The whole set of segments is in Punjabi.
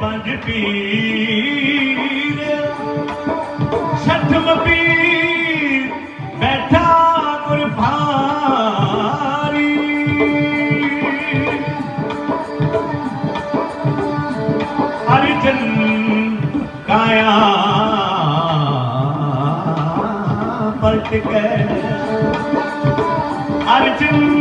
ਪੰਜ ਪੀਰ। ਸੱਠਮ ਪੀਰ ਬੈਠਾ ਗੁਰਭਾਰੀ ਅਰਜਨ ਕਾਇਆ ਪਲਟ ਗਏ ਅਰਜਨ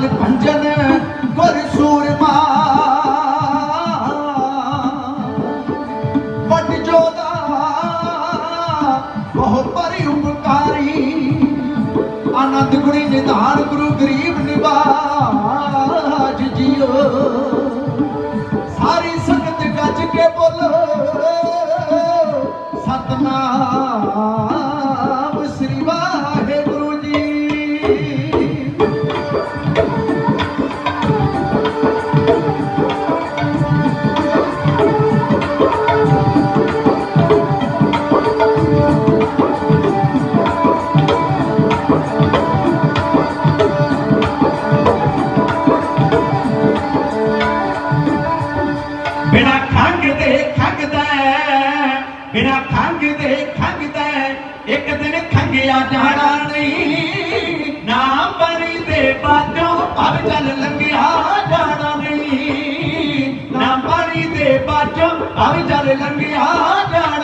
ਦਲ ਭੰਜਨ ਗੁਰ ਸੂਰਮਾ ਵੱਡ ਜੋਦਾ ਬਹੁ ਪਰਿ ਉਪਕਾਰੀ। ਆਨੰਦ ਗੁਣੀ ਨਿਧਾਨ ਗੁਰੂ ਗਰੀਬ ਨਿਵਾਜ ਜੀਓ। ਸਾਰੀ ਸੰਗਤ ਗੱਜ ਕੇ ਬੋਲੋ। ਬਿਨਾ ਖੰਗਦਾ ਇੱਕ ਦਿਨ ਖੰਗਿਆ ਜਾਣਾ ਨਹੀਂ। ਨਾ ਬਰੀ ਦੇ ਬਾਝੋਂ ਭਵ ਚੱਲ ਲੰਘਿਆ ਜਾਣਾ ਨਹੀਂ। ਨਾ ਬਰੀ ਦੇ ਬਾਝੋਂ ਭਵ ਚੱਲ ਲੰਘਿਆ ਜਾਣਾ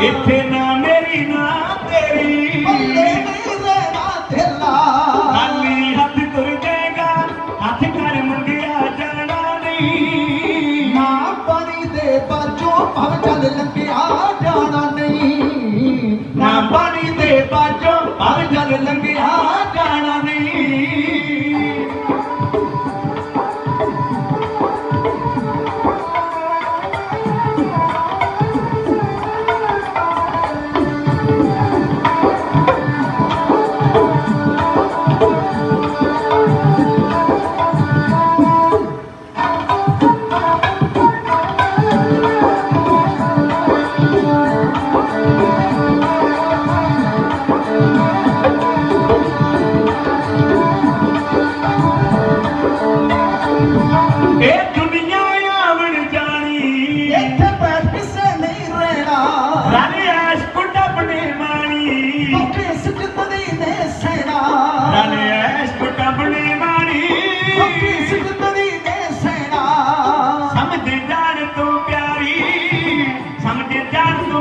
ਇੱਥੇ ਨਾ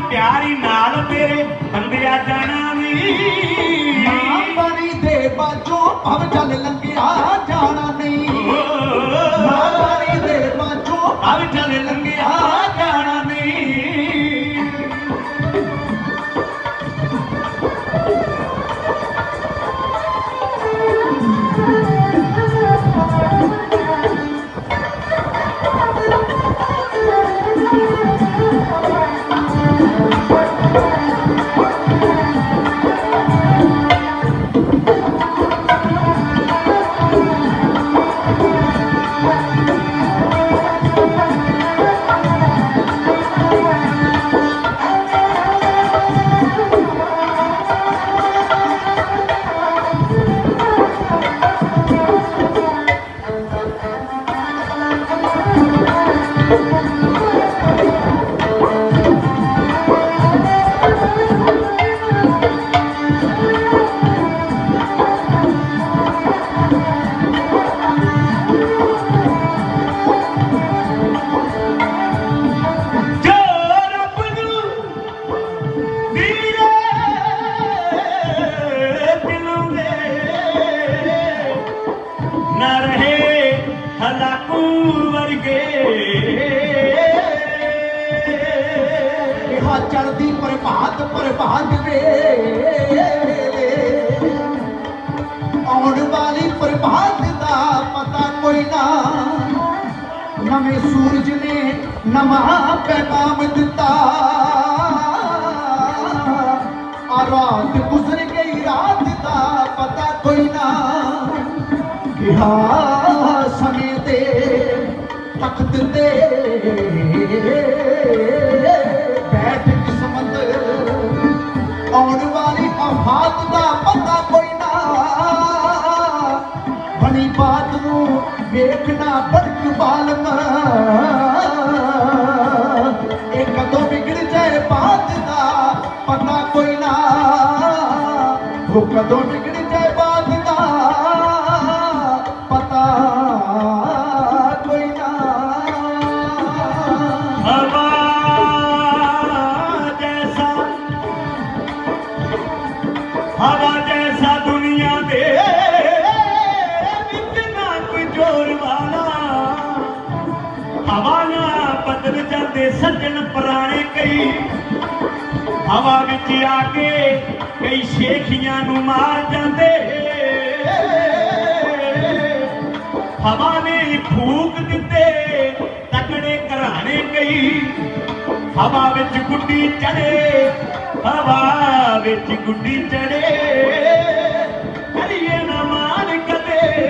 ਪਿਆਰੀ ਨਾਲ ਤੇਰੇ ਬੰਦਿਆ ਜਾਣਾ ਨਹੀਂ ਨਾ ਪਾਣੀ ਦੇ ਬਾਝੋਂ ਭਵ ਚੱਲ ਲੰਘਿਆ ਜਾਣਾ ਨਹੀਂ। ਨਾ ਪਾਣੀ ਦੇ ਬਾਝੋਂ ਅਬ ਚੱਲ ਲੰਘਿਆ Yeah. ਚੜਦੀ ਪ੍ਰਭਾਤ ਪ੍ਰਭਾਤ ਵੇ। ਆਉਣ ਵਾਲੀ ਪ੍ਰਭਾਤ ਦਾ ਪਤਾ ਕੋਈ ਨਾ। ਨਵੇਂ ਸੂਰਜ ਨੇ ਨਵਾਂ ਪੈਗਾਮ ਦਿੱਤਾ। ਆ ਰਾਤ ਗੁਜ਼ਰ ਗਈ, ਰਾਤ ਦਾ ਪਤਾ ਕੋਈ ਨਾ। ਕਿਹਾ ਸਮੇਂ ਤੇ ਤਖਤ ਤੇ ਵਾਲੀ ਦਾ ਪਤਾ ਕੋਈ ਨਾ। ਬਣੀ ਬਾਤ ਨੂੰ ਵੇਖਣਾ ਬੜਕ ਬਾਲਮ ਇਹ ਕਦੋਂ ਵਿਗੜ ਜਾਏ ਬਾਤ ਦਾ ਪਤਾ ਕੋਈ ਨਾ। ਉਹ ਕਦੋਂ ਵਿਗੜ ਬਦਲ ਸੱਜਣ ਪੁਰਾਣੇ ਕਈ ਹਵਾ ਵਿੱਚ ਆ ਕੇ ਕਈ ਸ਼ੇਖੀਆਂ ਨੂੰ ਮਾਰ ਜਾਂਦੇ। ਹਵਾ ਨੇ ਫੂਕ ਦਿੱਤੇ, ਤਕੜੇ ਘਰਾਣੇ ਕਈ ਹਵਾ ਵਿੱਚ ਗੁੱਡੀ ਚੜੇ, ਹਵਾ ਵਿੱਚ ਗੁੱਡੀ ਚੜੇ। ਕਰੀਏ ਨਾ ਮਾਨ ਕਦੇ,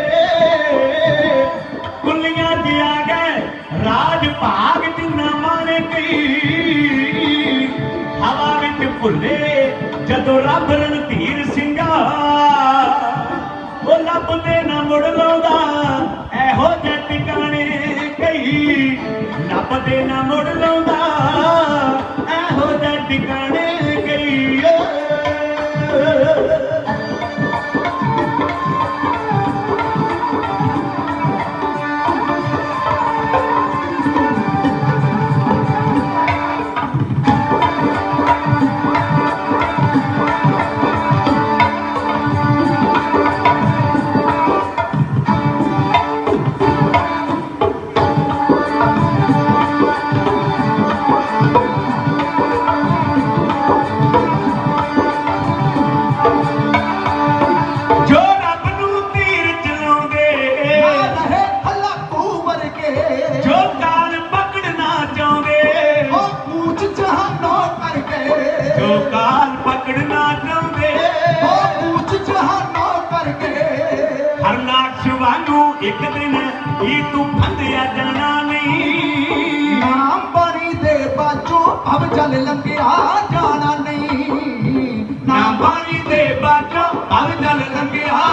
ਕੁੱਲੀਆਂ ਜੀ ਗਏ ਰਾਜ ਭਾਗ ਜਿੰਨਾ ਮਾਨੇ ਕਈ ਹਵਾ ਵਿੱਚ ਭੁੱਲੇ ਜਦੋਂ ਰੱਬ ਰਣਧੀਰ ਸਿੰਘਾ। ਉਹ ਲੱਭਦੇ ਨਾ ਮੁੜ ਲਾਉਂਦਾ, ਇਹੋ ਜਿਹੇ ਟਿਕਾਣੇ ਕਈ। ਲੱਭਦੇ ਨਾ ਮੁੜ ਲਾਉਂਦਾ, ਇਹੋ ਜਿਹੇ ਟਿਕਾਣੇ ਇੱਕ ਦਿਨ ਹੀ ਤੂੰ ਫੰਦਿਆ ਜਾਣਾ ਨਹੀਂ। ਨਾਮ ਬਾਣੀ ਦੇ ਬਾਝੋਂ ਅਬ ਚੱਲ ਲੰਘਿਆ ਜਾਣਾ ਨਹੀਂ। ਨਾ ਬਾਣੀ ਦੇ ਬਾਝੋਂ ਹਰ ਜਲ ਲੰਘਿਆ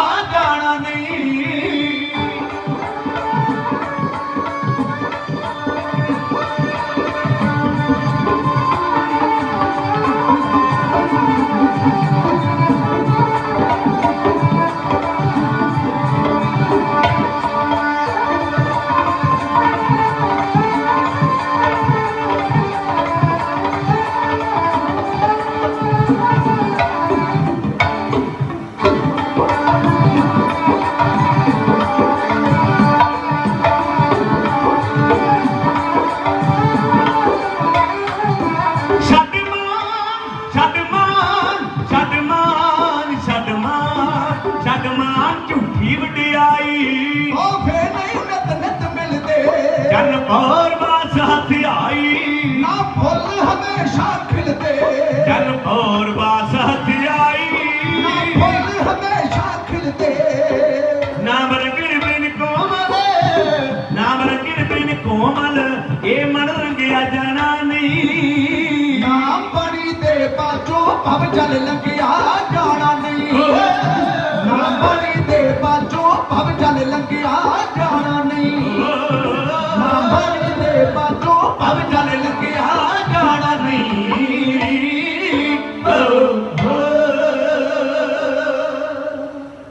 ਉਹ ਫੇ ਨਹੀਂ ਨਿਤ ਨਿਤ ਮਿਲਦੇ। ਜਨ ਪੌਰ ਵਾਸ ਹੱਥ ਆਈ ਨਾ ਫੁੱਲ ਹਮੇਸ਼ਾ ਖਿਲਦੇ। ਜਨ ਪੌਰ ਹੱਥ ਨਾ ਆਈ ਫੁੱਲ ਹਮੇਸ਼ਾ ਖਿਲਦੇ। ਨਾਮ ਰੰਗਣ ਬਿਨ ਕੋਮਲ। ਨਾਮ ਰੰਗਣ ਬਿਨ ਕੋਮਲ। ਇਹ ਮਨ ਰੰਗਿਆ ਜਾਣਾ ਨਹੀਂ। ਨਾਮ ਬਾਣੀ ਦੇ ਬਾਝੋਂ ਅਬ ਚੱਲ ਲੰਘਿਆ ਜਾਣਾ ਨਹੀਂ।